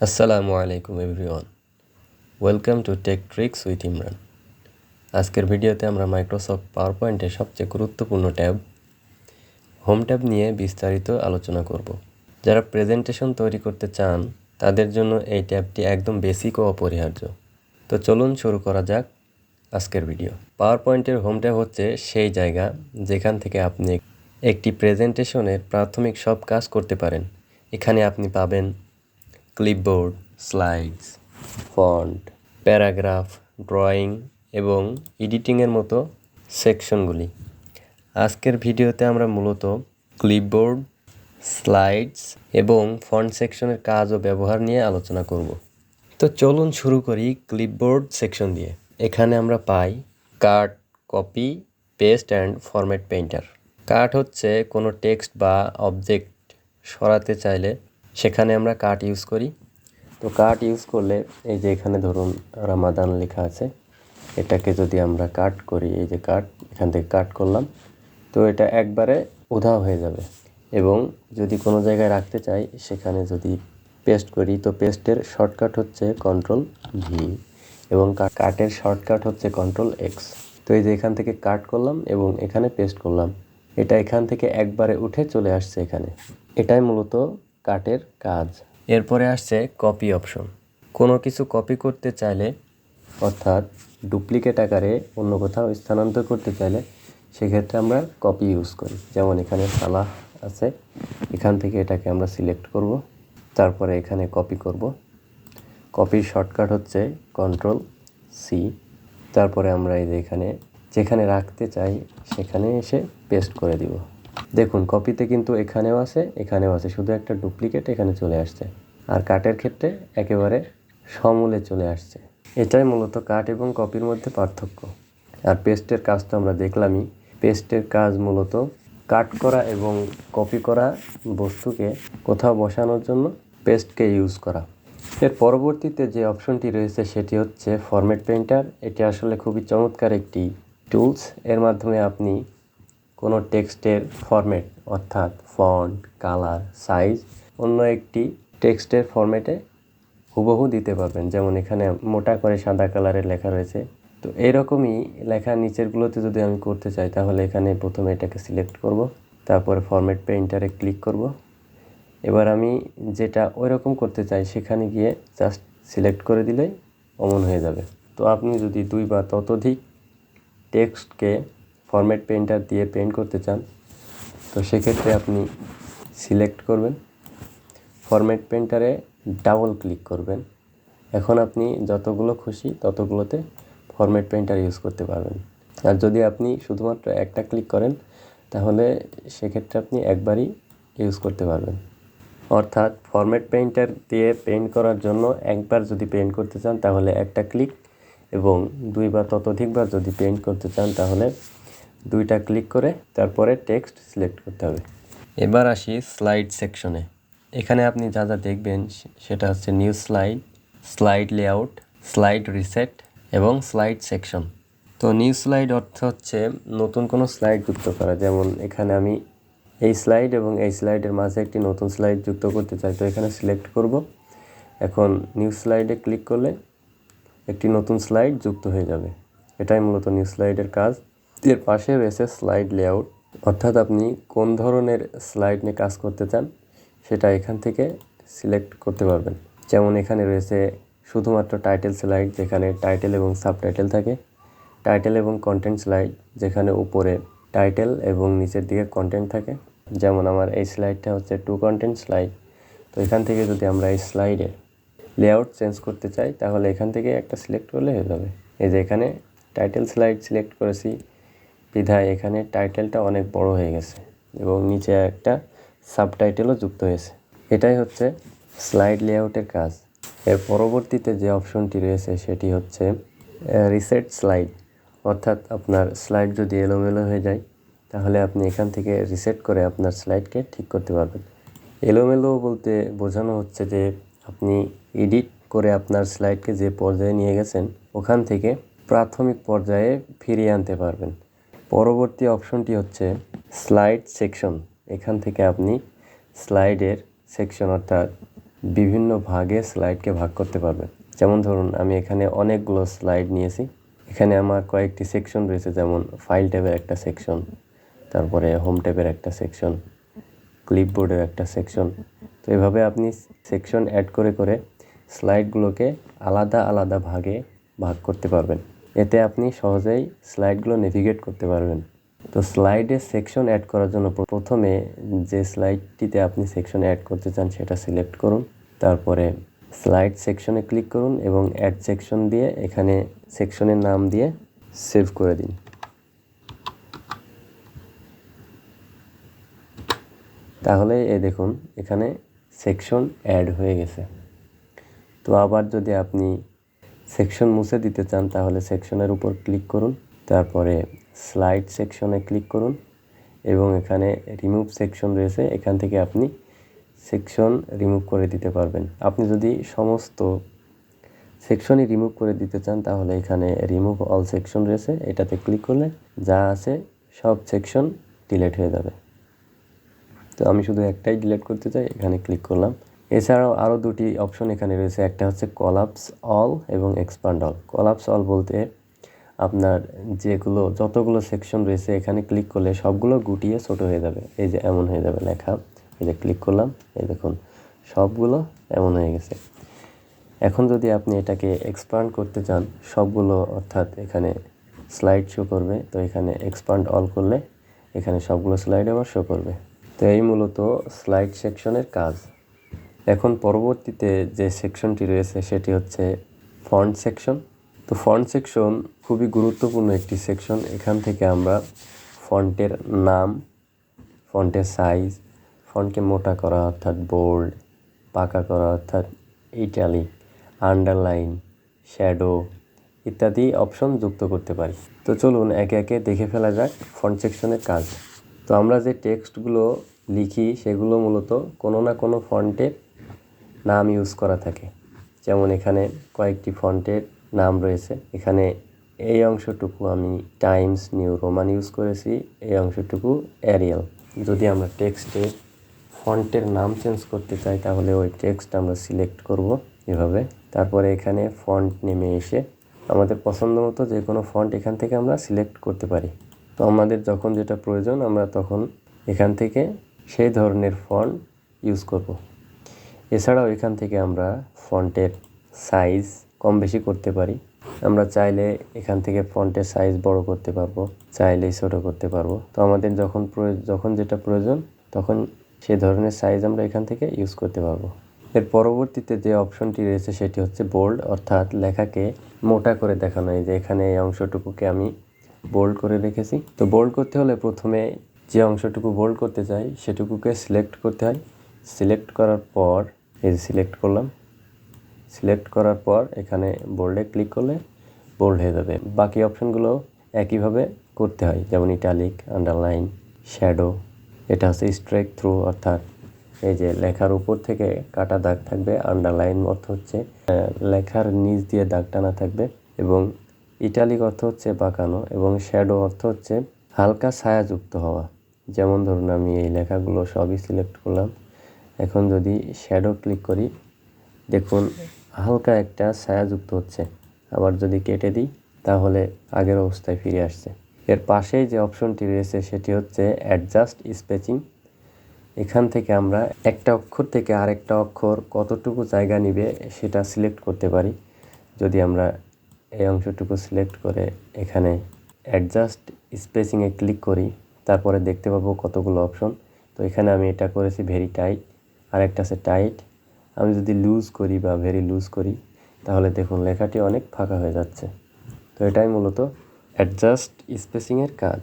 আসসালামু আলাইকুম everyone. Welcome to tech tricks with Imran. আজকের ভিডিওতে আমরা মাইক্রোসফট পাওয়ার পয়েন্টের সবচেয়ে গুরুত্বপূর্ণ ট্যাব, হোম ট্যাব নিয়ে বিস্তারিত আলোচনা করব। যারা প্রেজেন্টেশন তৈরি করতে চান, তাদের জন্য এই ট্যাবটি একদম বেসিক ও অপরিহার্য। তো চলুন শুরু করা যাক আজকের ভিডিও। পাওয়ার পয়েন্টের হোম ট্যাব হচ্ছে সেই জায়গা যেখান থেকে আপনি একটি প্রেজেন্টেশনের প্রাথমিক সব কাজ করতে পারেন। এখানে আপনি পাবেন clipboard slides font paragraph drawing এবং এডিটিংয়ের মতো সেকশনগুলি আজকের ভিডিওতে আমরা মূলত ক্লিপবোর্ড স্লাইডস এবং ফন্ট সেকশনের কাজ ও ব্যবহার নিয়ে আলোচনা করব। তো চলুন শুরু করি ক্লিপবোর্ড সেকশন দিয়ে। এখানে আমরা পাই cut copy paste and format painter cut হচ্ছে কোনো টেক্সট বা অবজেক্ট সরাতে চাইলে সেখানে আমরা কাট ইউজ করি। তো কাট ইউজ করলে এই যে এখানে ধরুন রামাদান লেখা আছে, এটাকে যদি আমরা কাট করি, এই যে কাট এখান থেকে কাট করলাম, তো এটা একবারে উধাও হয়ে যাবে। এবং যদি কোনো জায়গায় রাখতে চাই, সেখানে যদি পেস্ট করি, তো পেস্টের শর্টকাট হচ্ছে কন্ট্রোল ভি এবং কাটের শর্টকাট হচ্ছে কন্ট্রোল এক্স। তো এই যে এখান থেকে কাট করলাম এবং এখানে পেস্ট করলাম, এটা এখান থেকে একবারে উঠে চলে আসছে এখানে। এটাই মূলত কাটের কাজ। এরপরে আসছে কপি অপশন কোনো কিছু কপি করতে চাইলে, অর্থাৎ ডুপ্লিকেট আকারে অন্য কোথাও স্থানান্তর করতে চাইলে, সেক্ষেত্রে আমরা কপি ইউজ করি। যেমন এখানে সালাহ আছে, এখান থেকে এটাকে আমরা সিলেক্ট করব, তারপরে এখানে কপি করব। কপির শর্টকাট হচ্ছে কন্ট্রোল সি তারপরে আমরা এই যে এখানে, যেখানে রাখতে চাই, সেখানে এসে পেস্ট করে দিব। দেখুন কপিতে কিন্তু এখানেও আছে এখানেও আছে। শুধু একটা ডুপ্লিকেট এখানে চলে আসছে। আর কাটের ক্ষেত্রে একেবারে সমূলে চলে আসছে। এটাই মূলত কাট এবং কপির মধ্যে পার্থক্য। আর পেস্টের কাজ তো আমরা দেখলামই। পেস্টের কাজ মূলত কাট করা এবং কপি করা বস্তুকে কোথাও বসানোর জন্য পেস্টকে ইউজ করা। এর পরবর্তীতে যে অপশনটি রয়েছে, সেটি হচ্ছে ফরম্যাট পেইন্টার এটি আসলে খুবই চমৎকার একটি টুলস এর মাধ্যমে আপনি কোনো টেক্সটের ফরম্যাট অর্থাৎ ফন্ট কালার সাইজ অন্য একটি টেক্সটের ফরম্যাটে হুবহু দিতে পারবেন। যেমন এখানে মোটা করে সাদা কালারের লেখা রয়েছে। তো এরকমই লেখা নিচেরগুলোতে যদি আমি করতে চাই, তাহলে এখানে প্রথমে এটাকে সিলেক্ট করব, তারপরে ফরম্যাট পেইন্টারে ক্লিক করব। এবার আমি যেটা ওই রকম করতে চাই, সেখানে গিয়ে জাস্ট সিলেক্ট করে দিলেই অমন হয়ে যাবে। তো আপনি যদি দুই বা ততোধিক টেক্সটকে ফরম্যাট পেইন্টার দিয়ে পেন্ট করতে চান, তো সেক্ষেত্রে আপনি সিলেক্ট করবেন। ফরম্যাট পেন্টারে ডাবল ক্লিক করবেন। এখন আপনি যতগুলো খুশি ততগুলোতে ফরম্যাট পেন্টার ইউজ করতে পারবেন। আর যদি আপনি শুধুমাত্র একটা ক্লিক করেন, তাহলে সেক্ষেত্রে আপনি একবারই ইউজ করতে পারবেন। অর্থাৎ ফরম্যাট পেইন্টার দিয়ে পেইন্ট করার জন্য একবার যদি পেইন্ট করতে চান, তাহলে একটা ক্লিক এবং দুই বা ততোধিকবার যদি পেইন্ট করতে চান, তাহলে দুইটা ক্লিক করে তারপরে টেক্সট সিলেক্ট করতে হবে। এবার আসি স্লাইড সেকশনে এখানে আপনি যা যা দেখবেন সেটা হচ্ছে new slide slide layout slide reset এবং স্লাইড সেকশন তো নিউ স্লাইড অর্থ হচ্ছে নতুন কোনো স্লাইড যুক্ত করা। যেমন এখানে আমি এই স্লাইড এবং এই স্লাইডের মাঝে একটি নতুন স্লাইড যুক্ত করতে চাই। তো এখানে সিলেক্ট করব। এখন নিউ স্লাইডে ক্লিক করলে একটি নতুন স্লাইড যুক্ত হয়ে যাবে। এটাই মূলত নিউ স্লাইডের কাজ। এর পাশে রয়েছে স্লাইড লেআউট অর্থাৎ আপনি কোন ধরনের স্লাইড নিয়ে কাজ করতে চান, সেটা এখান থেকে সিলেক্ট করতে পারবেন। যেমন এখানে রয়েছে শুধুমাত্র টাইটেল স্লাইড যেখানে টাইটেল এবং সাবটাইটেল থাকে। টাইটেল এবং কন্টেন্ট স্লাইড যেখানে উপরে টাইটেল এবং নিচের দিকে কন্টেন্ট থাকে। যেমন আমার এই স্লাইডটা হচ্ছে টু কন্টেন্ট স্লাইড তো এখান থেকে যদি আমরা এই স্লাইডের লেআউট চেঞ্জ করতে চাই, তাহলে এখান থেকে একটা সিলেক্ট করলে হয়ে যাবে। এই যে এখানে টাইটেল স্লাইড সিলেক্ট করেছি বিধায় এখানে টাইটেলটা অনেক বড় হয়ে গেছে এবং নিচে একটা সাবটাইটেলও যুক্ত হয়েছে। এটাই হচ্ছে স্লাইড লেআউটের কাজ। এর পরবর্তীতে যে অপশনটি রয়েছে সেটি হচ্ছে রিসেট স্লাইড। অর্থাৎ আপনার স্লাইড যদি এলোমেলো হয়ে যায়, তাহলে আপনি এখান থেকে রিসেট করে আপনার স্লাইডকে ঠিক করতে পারবেন। এলোমেলো বলতে বোঝানো হচ্ছে যে আপনি এডিট করে আপনার স্লাইডকে যে পর্যায়ে নিয়ে গেছেন, ওখান থেকে প্রাথমিক পর্যায়ে ফিরিয়ে আনতে পারবেন। পরবর্তী অপশনটি হচ্ছে স্লাইড সেকশন। এখান থেকে আপনি স্লাইডের সেকশন অর্থাৎ বিভিন্ন ভাগে স্লাইডকে ভাগ করতে পারবেন। যেমন ধরুন, আমি এখানে অনেকগুলো স্লাইড নিয়েছি। এখানে আমার কয়েকটি সেকশন রয়েছে, যেমন ফাইল ট্যাবের একটা সেকশন, তারপরে হোম ট্যাবের একটা সেকশন, ক্লিপবোর্ডের একটা সেকশন। তো এভাবে আপনি সেকশন অ্যাড করে করে স্লাইডগুলোকে আলাদা আলাদা ভাগে ভাগ করতে পারবেন। এতে আপনি সহজেই স্লাইডগুলো নেভিগেট করতে পারবেন। তো স্লাইডে সেকশন অ্যাড করার জন্য প্রথমে যে স্লাইডটিতে আপনি সেকশন অ্যাড করতে চান সেটা সিলেক্ট করুন। তারপরে স্লাইড সেকশনে ক্লিক করুন এবং অ্যাড সেকশন দিয়ে এখানে সেকশনের নাম দিয়ে সেভ করে দিন। তাহলে এ দেখুন, এখানে সেকশন অ্যাড হয়ে গেছে। তো আবার যদি আপনি সেকশন মুছে দিতে চান, তাহলে সেকশনের উপর ক্লিক করুন, তারপরে স্লাইড সেকশনে ক্লিক করুন এবং এখানে রিমুভ সেকশন রয়েছে, এখান থেকে আপনি সেকশন রিমুভ করে দিতে পারবেন। আপনি যদি সমস্ত সেকশনই রিমুভ করে দিতে চান, তাহলে এখানে রিমুভ অল সেকশন রয়েছে, এটাতে ক্লিক করলে যা আছে সব সেকশন ডিলেট হয়ে যাবে। তো আমি শুধু একটাই ডিলেট করতে চাই, এখানে ক্লিক করলাম। এছাড়াও আরও দুটি অপশন এখানে রয়েছে। একটা হচ্ছে কলাপস অল এবং এক্সপান্ড অল কলাপস অল বলতে আপনার যেগুলো, যতগুলো সেকশন রয়েছে, এখানে ক্লিক করলে সবগুলো গুটিয়ে ছোট হয়ে যাবে। এই যে এমন হয়ে যাবে লেখা। এই যে ক্লিক করলাম, এই দেখুন, সবগুলো এমন হয়ে গেছে। এখন যদি আপনি এটাকে এক্সপান্ড করতে চান, সবগুলো অর্থাৎ এখানে স্লাইড শো করবে, তো এখানে এক্সপান্ড অল করলে এখানে সবগুলো স্লাইড আবার শো করবে। তো এই মূলত স্লাইড সেকশনের কাজ। এখন পরবর্তীতে যে সেকশনটি রয়েছে, সেটি হচ্ছে ফন্ট সেকশন তো ফন্ট সেকশন খুবই গুরুত্বপূর্ণ একটি সেকশন এখান থেকে আমরা ফন্টের নাম, ফন্টের সাইজ ফন্টকে মোটা করা অর্থাৎ বোল্ড পাকা করা অর্থাৎ ইটালিক আন্ডারলাইন শ্যাডো ইত্যাদি অপশন যুক্ত করতে পারি। তো চলুন একে একে দেখে ফেলা যাক ফন্ট সেকশনের কাজ। তো আমরা যে টেক্সটগুলো লিখি, সেগুলো মূলত কোনো না কোনো ফন্টের নাম ইউজ করা থাকে। যেমন এখানে কয়েকটি ফন্টের নাম রয়েছে। এখানে এই অংশটুকু আমি টাইমস নিউ রোমান ইউজ করেছি, এই অংশটুকু অ্যারিয়াল যদি আমরা টেক্সটের ফন্টের নাম চেঞ্জ করতে চাই, তাহলে ওই টেক্সট আমরা সিলেক্ট করব এভাবে। তারপরে এখানে ফন্ট নেমে এসে আমাদের পছন্দ মতো যে কোনো ফন্ট এখান থেকে আমরা সিলেক্ট করতে পারি। তো আমাদের যখন যেটা প্রয়োজন, আমরা তখন এখান থেকে সেই ধরনের ফন্ট ইউজ করব। এছাড়াও এখান থেকে আমরা ফন্টের সাইজ কম বেশি করতে পারি। আমরা চাইলে এখান থেকে ফন্টের সাইজ বড় করতে পারব চাইলে ছোট করতে পারব। তো আমাদের যখন যখন যেটা প্রয়োজন, তখন সে ধরনের সাইজ আমরা এখান থেকে ইউজ করতে পারব। এর পরবর্তীতে যে অপশনটি রয়েছে সেটি হচ্ছে বোল্ড অর্থাৎ লেখাকে মোটা করে দেখানো। এই যে এখানে এই অংশটুকুকে আমি বোল্ড করে রেখেছি। তো বোল্ড করতে হলে প্রথমে যে অংশটুকু বোল্ড করতে চাই, সেটুকুকে সিলেক্ট করতে হয়। সিলেক্ট করার পর, এই যে সিলেক্ট করলাম সিলেক্ট করার পর এখানে বোল্ডে ক্লিক করলে বোল্ড হয়ে যাবে। বাকি অপশনগুলো একইভাবে করতে হয়, যেমন ইটালিক আন্ডারলাইন শ্যাডো এটা হচ্ছে স্ট্রাইক থ্রু অর্থাৎ এই যে লেখার উপর থেকে কাটা দাগ থাকবে আন্ডারলাইন অর্থ হচ্ছে লেখার নিচ দিয়ে দাগ টানা থাকবে, এবং ইটালিক অর্থ হচ্ছে বাঁকানো, এবং শ্যাডো অর্থ হচ্ছে হালকা ছায়াযুক্ত হওয়া। যেমন ধরুন আমি এই লেখাগুলো সবই সিলেক্ট করলাম। এখন যদি শ্যাডো ক্লিক করি, দেখুন হালকা একটা ছায়াযুক্ত হচ্ছে। আবার যদি কেটে দিই, তাহলে আগের অবস্থায় ফিরে আসছে। এর পাশেই যে অপশনটি রয়েছে, সেটি হচ্ছে অ্যাডজাস্ট স্পেচিং এখান থেকে আমরা একটা অক্ষর থেকে আরেকটা অক্ষর কতটুকু জায়গা নিবে, সেটা সিলেক্ট করতে পারি। যদি আমরা এই অংশটুকু সিলেক্ট করে এখানে অ্যাডজাস্ট স্পেসিংয়ে ক্লিক করি, তারপরে দেখতে পাবো কতগুলো অপশন তো এখানে আমি এটা করেছি ভেরি টাইট আরেকটা আছে টাইট আমি যদি লুজ করি বা ভেরি লুজ করি, তাহলে দেখুন লেখাটি অনেক ফাঁকা হয়ে যাচ্ছে। তো এটাই মূলত অ্যাডজাস্ট স্পেসিংয়ের কাজ।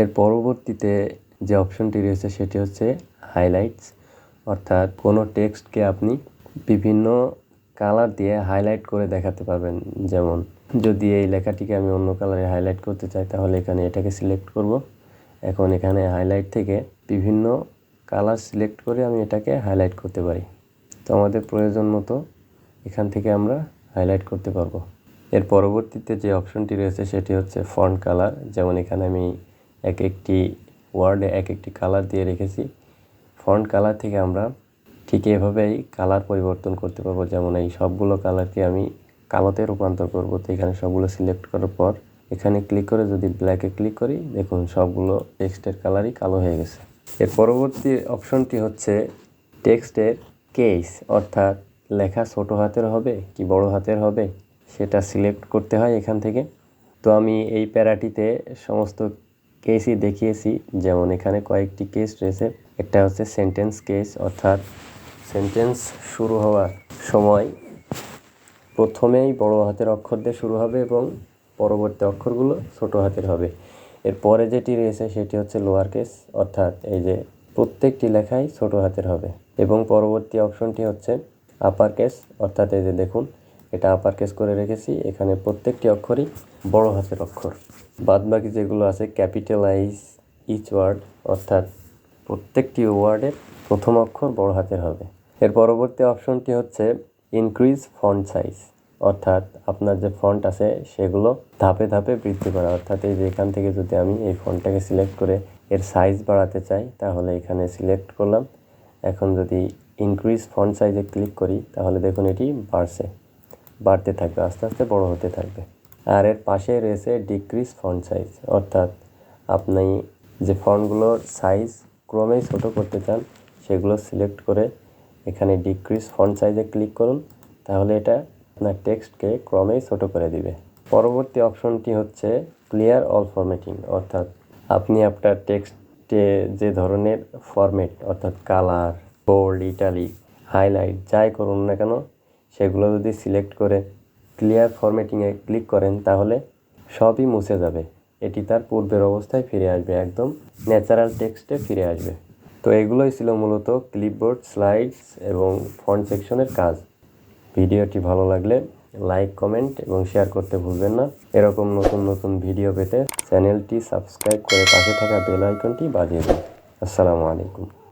এর পরবর্তীতে যে অপশনটি রয়েছে, সেটি হচ্ছে হাইলাইটস অর্থাৎ কোনো টেক্সটকে আপনি বিভিন্ন কালার দিয়ে হাইলাইট করে দেখাতে পারবেন। যেমন, যদি এই লেখাটিকে আমি অন্য কালারে হাইলাইট করতে চাই, তাহলে এখানে এটাকে সিলেক্ট করব। এখন এখানে হাইলাইট থেকে বিভিন্ন কালার সিলেক্ট করে আমি এটাকে হাইলাইট করতে পারি। তো আমাদের প্রয়োজন মতো এখান থেকে আমরা হাইলাইট করতে পারব। এর পরবর্তীতে যে অপশনটি রয়েছে সেটি হচ্ছে ফন্ট কালার যেমন এখানে আমি এক একটি ওয়ার্ডে এক একটি কালার দিয়ে রেখেছি। ফন্ট কালার থেকে আমরা ঠিক এভাবেই কালার পরিবর্তন করতে পারব। যেমন এই সবগুলো কালারকে আমি কালোতে রূপান্তর করব। তো এখানে সবগুলো সিলেক্ট করার পর এখানে ক্লিক করে যদি ব্ল্যাকে ক্লিক করি, দেখুন সবগুলো টেক্সটের কালারই কালো হয়ে গেছে। এর পরবর্তী অপশনটি হচ্ছে টেক্সটের কেস, অর্থাৎ লেখা ছোট হাতের হবে কি বড় হাতের হবে, সেটা সিলেক্ট করতে হয় এখান থেকে। তো আমি এই প্যারাটিতে সমস্ত কেসই দেখিয়েছি, যেমন এখানে কয়েকটি কেস রয়েছে। একটা হচ্ছে সেন্টেন্স কেস, অর্থাৎ সেন্টেন্স শুরু হওয়ার সময় প্রথমেই বড় হাতের অক্ষর দিয়ে শুরু হবে এবং পরবর্তী অক্ষরগুলো ছোট হাতের হবে। এর পরে যেটি রয়েছে সেটি হচ্ছে লোয়ার কেস অর্থাৎ এই যে প্রত্যেকটি লেখাই ছোট হাতের হবে। এবং পরবর্তী অপশনটি হচ্ছে আপার কেস অর্থাৎ এই যে দেখুন, এটা আপার কেস করে রেখেছি, এখানে প্রত্যেকটি অক্ষরই বড় হাতের অক্ষর। বাদ বাকি যেগুলো আছে ক্যাপিটালাইজ ইচ ওয়ার্ড অর্থাৎ প্রত্যেকটি ওয়ার্ডের প্রথম অক্ষর বড় হাতের হবে। এর পরবর্তী অপশনটি হচ্ছে ইনক্রিজ ফন্ট সাইজ অর্থাৎ আপনার যে ফন্ট আছে, সেগুলো ধাপে ধাপে বৃদ্ধি করা। অর্থাৎ এই যে এখান থেকে যদি আমি এই ফন্টটাকে সিলেক্ট করে এর সাইজ বাড়াতে চাই, তাহলে এখানে সিলেক্ট করলাম। এখন যদি ইনক্রিজ ফন্ট সাইজে ক্লিক করি, তাহলে দেখুন এটি বাড়ছে, বাড়তে থাকবে, আস্তে আস্তে বড় হতে থাকবে। আর এর পাশে রয়েছে ডিক্রিজ ফন্ট সাইজ অর্থাৎ আপনি যে ফন্টগুলোর সাইজ ক্রমেই ছোট করতে চান, সেগুলো সিলেক্ট করে এখানে ডিক্রিজ ফন্ট সাইজে ক্লিক করুন। তাহলে এটা আপনার টেক্সটকে ক্রমেই ছোট করে দিবে। পরবর্তী অপশনটি হচ্ছে ক্লিয়ার অল ফরম্যাটিং অর্থাৎ আপনি আপনার টেক্সটে যে ধরনের ফরম্যাট অর্থাৎ কালার বোল্ড ইটালিক হাইলাইট যাই করুন না কেন, সেগুলো যদি সিলেক্ট করে ক্লিয়ার ফরম্যাটিংয়ে ক্লিক করেন, তাহলে সবই মুছে যাবে। এটি তার পূর্বের অবস্থায় ফিরে আসবে, একদম ন্যাচারাল টেক্সটে ফিরে আসবে। তো এগুলোই ছিল মূলত ক্লিপবোর্ড স্লাইডস এবং ফন্ট সেকশনের কাজ। ভিডিওটি ভালো লাগলে লাইক কমেন্ট এবং শেয়ার করতে ভুলবেন না। এরকম নতুন নতুন ভিডিও পেতে চ্যানেলটি সাবস্ক্রাইব করে পাশে থাকা বেল আইকনটি বাজিয়ে দিন। আসসালামু আলাইকুম।